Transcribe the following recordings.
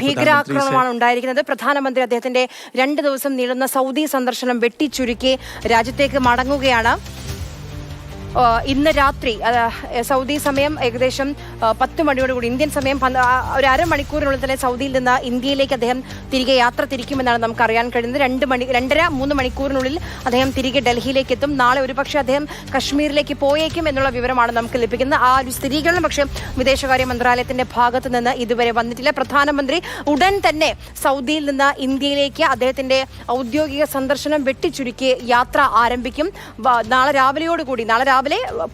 ഭീകരാക്രമണമാണ് ഉണ്ടായിരിക്കുന്നത്. പ്രധാനമന്ത്രി അദ്ദേഹത്തിന്റെ രണ്ട് ദിവസം നീളുന്ന സൗദി സന്ദർശനം വെട്ടിച്ചുരുക്കി രാജ്യത്തേക്ക് മടങ്ങുകയാണ്. ഇന്ന് രാത്രി സൗദി സമയം ഏകദേശം പത്ത് മണിയോടുകൂടി ഇന്ത്യൻ സമയം ഒരു അരമണിക്കൂറിനുള്ളിൽ തന്നെ സൗദിയിൽ നിന്ന് ഇന്ത്യയിലേക്ക് അദ്ദേഹം തിരികെ യാത്ര തിരിക്കുമെന്നാണ് നമുക്ക് അറിയാൻ കഴിയുന്നത്. രണ്ട് മണി രണ്ടര മൂന്ന് മണിക്കൂറിനുള്ളിൽ അദ്ദേഹം തിരികെ ഡൽഹിയിലേക്ക് എത്തും നാളെ ഒരുപക്ഷെ അദ്ദേഹം കശ്മീരിലേക്ക് പോയേക്കും എന്നുള്ള വിവരമാണ് നമുക്ക് ലഭിക്കുന്നത്. ആ ഒരു സ്ഥിരീകരണം പക്ഷേ വിദേശകാര്യ മന്ത്രാലയത്തിന്റെ ഭാഗത്ത് നിന്ന് ഇതുവരെ വന്നിട്ടില്ല. പ്രധാനമന്ത്രി ഉടൻ തന്നെ സൗദിയിൽ നിന്ന് ഇന്ത്യയിലേക്ക് അദ്ദേഹത്തിന്റെ ഔദ്യോഗിക സന്ദർശനം വെട്ടിച്ചുരുക്കി യാത്ര ആരംഭിക്കും. നാളെ രാവിലെയോടുകൂടി നാളെ രാവിലെ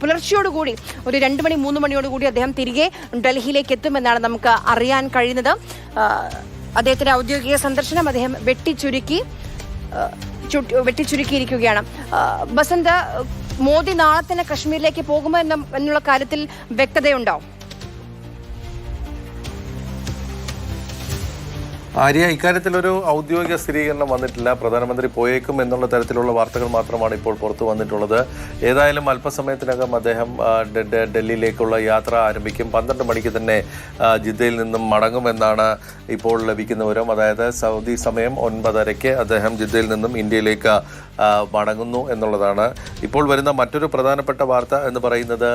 പുലർച്ചയോടുകൂടി ഒരു രണ്ട് മണി മൂന്ന് മണിയോടുകൂടി അദ്ദേഹം തിരികെ ഡൽഹിയിലേക്ക് എത്തുമെന്നാണ് നമുക്ക് അറിയാൻ കഴിയുന്നത്. അദ്ദേഹത്തിന്റെ ഔദ്യോഗിക സന്ദർശനം അദ്ദേഹം വെട്ടിച്ചുരുക്കി വെട്ടിച്ചുരുക്കിയിരിക്കുകയാണ്. ബസന്ത് മോദി നാളെ തന്നെ കശ്മീരിലേക്ക് പോകുമോ എന്ന എന്നുള്ള കാര്യത്തിൽ വ്യക്തതയുണ്ടോ? ആര്യ ഇക്കാര്യത്തിൽ ഒരു ഔദ്യോഗിക സ്ഥിരീകരണം വന്നിട്ടില്ല. പ്രധാനമന്ത്രി പോയേക്കും എന്നുള്ള തരത്തിലുള്ള വാർത്തകൾ മാത്രമാണ് ഇപ്പോൾ പുറത്തു വന്നിട്ടുള്ളത്. ഏതായാലും അല്പസമയത്തിനകം അദ്ദേഹം ഡൽഹിയിലേക്കുള്ള യാത്ര ആരംഭിക്കും. പന്ത്രണ്ട് മണിക്ക് തന്നെ ജിദ്ദയിൽ നിന്നും മടങ്ങുമെന്നാണ് ഇപ്പോൾ ലഭിക്കുന്ന വിവരം. അതായത് സൗദി സമയം ഒൻപതരയ്ക്ക് അദ്ദേഹം ജിദ്ദയിൽ നിന്നും ഇന്ത്യയിലേക്ക് മടങ്ങുന്നു എന്നുള്ളതാണ്. ഇപ്പോൾ വരുന്ന മറ്റൊരു പ്രധാനപ്പെട്ട വാർത്ത എന്ന് പറയുന്നത്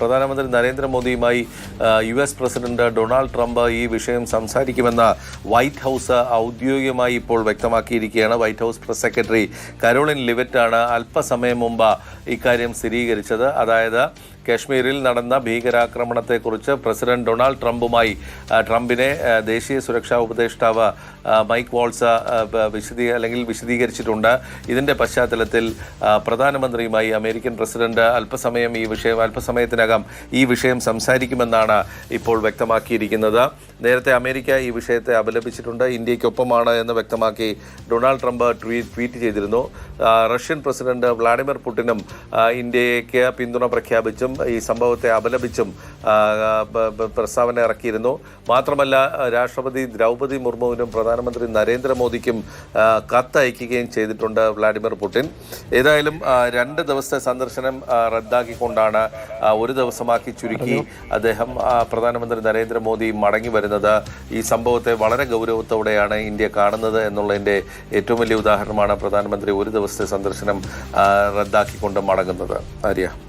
പ്രധാനമന്ത്രി നരേന്ദ്രമോദിയുമായി U S president Donald Trump ഈ വിഷയം സംസാരിക്കുമെന്ന് വൈറ്റ് ഹൗസ് ഔദ്യോഗികമായി ഇപ്പോൾ വ്യക്തമാക്കിയിരിക്കുകയാണ്. White House press secretary Karoline ലിവറ്റാണ് അല്പസമയം മുമ്പ് ഇക്കാര്യം സ്ഥിരീകരിച്ചത്. അതായത് കാശ്മീരിൽ നടന്ന ഭീകരാക്രമണത്തെക്കുറിച്ച് പ്രസിഡന്റ് ഡൊണാൾഡ് ട്രംപുമായി ട്രംപിനെ ദേശീയ സുരക്ഷാ ഉപദേഷ്ടാവ് മൈക്ക് വാൾസ വിശദീ അല്ലെങ്കിൽ വിശദീകരിച്ചിട്ടുണ്ട്. ഇതിന്റെ പശ്ചാത്തലത്തിൽ പ്രധാനമന്ത്രിയുമായി അമേരിക്കൻ പ്രസിഡന്റ് അല്പസമയം ഈ വിഷയം അല്പസമയത്തിനകം ഈ വിഷയം സംസാരിക്കുമെന്നാണ് ഇപ്പോൾ വ്യക്തമാക്കിയിരിക്കുന്നത്. നേരത്തെ അമേരിക്ക ഈ വിഷയത്തെ അപലപിച്ചിട്ടുണ്ട്. ഇന്ത്യയ്ക്കൊപ്പമാണ് എന്ന് വ്യക്തമാക്കി ഡൊണാൾഡ് ട്രംപ് ട്വീറ്റ് ചെയ്തിരുന്നു. റഷ്യൻ പ്രസിഡന്റ് വ്ളാഡിമിർ പുടിനും ഇന്ത്യയ്ക്ക് പിന്തുണ പ്രഖ്യാപിച്ചും ഈ സംഭവത്തെ അപലപിച്ചും പ്രസ്താവന ഇറക്കിയിരുന്നു. മാത്രമല്ല രാഷ്ട്രപതി ദ്രൗപതി മുർമുവിനും പ്രധാനമന്ത്രി നരേന്ദ്രമോദിക്കും കത്തയക്കുകയും ചെയ്തിട്ടുണ്ട് വ്ളാഡിമിർ പുടിൻ. ഏതായാലും രണ്ട് ദിവസത്തെ സന്ദർശനം റദ്ദാക്കിക്കൊണ്ടാണ് ഒരു ദിവസമാക്കി ചുരുക്കി അദ്ദേഹം പ്രധാനമന്ത്രി നരേന്ദ്രമോദി മടങ്ങി വരുന്നത്. ഈ സംഭവത്തെ വളരെ ഗൗരവത്തോടെയാണ് ഇന്ത്യ കാണുന്നത് എന്നുള്ളതിന്റെ ഏറ്റവും വലിയ ഉദാഹരണമാണ് പ്രധാനമന്ത്രി ഒരു ദിവസത്തെ സന്ദർശനം റദ്ദാക്കിക്കൊണ്ട് മടങ്ങുന്നത്. ആര്യ?